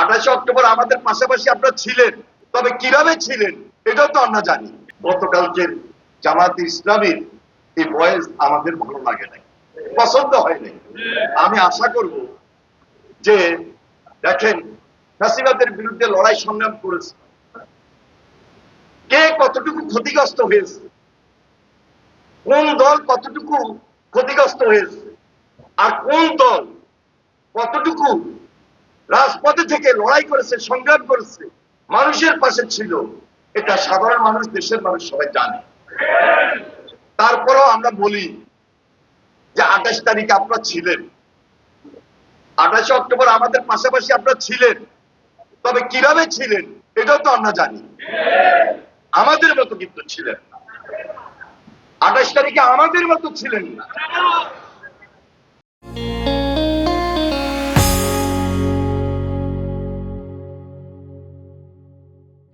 আঠাশে অক্টোবর আমাদের পাশাপাশি আপনারা ছিলেন। তবে কীভাবে ছিলেন, এটাও তো আমরা জানি। গতকালকের জামাত ইসলামীর এই বয়স আমাদের ভালো লাগে নাই, পছন্দ হয় নাই। আমি আশা করব যে, দেখেন, ফ্যাসিবাদের বিরুদ্ধে লড়াই সংগ্রাম করেছে। কে কতটুকু ক্ষতিগ্রস্ত হয়েছে? কোন দল কতটুকু ক্ষতিগ্রস্ত হয়েছে? আর কোন দল কতটুকু রাজপথে থেকে লড়াই করেছে, সংগ্রাম করেছে, মানুষের পাশে ছিল। এটা সাধারণ মানুষ, দেশের মানুষ সবাই জানে। তারপরেও আমরা বলি যে আঠাশ তারিখে আপনারা ছিলেন। আঠাশে অক্টোবর আমাদের পাশাপাশি আপনারা ছিলেন। তবে কীভাবে ছিলেন, এটাও তো আমরা জানি। আমাদের মতো কিন্তু ছিলেন না। আঠাশ তারিখে আমাদের মতো ছিলেন না।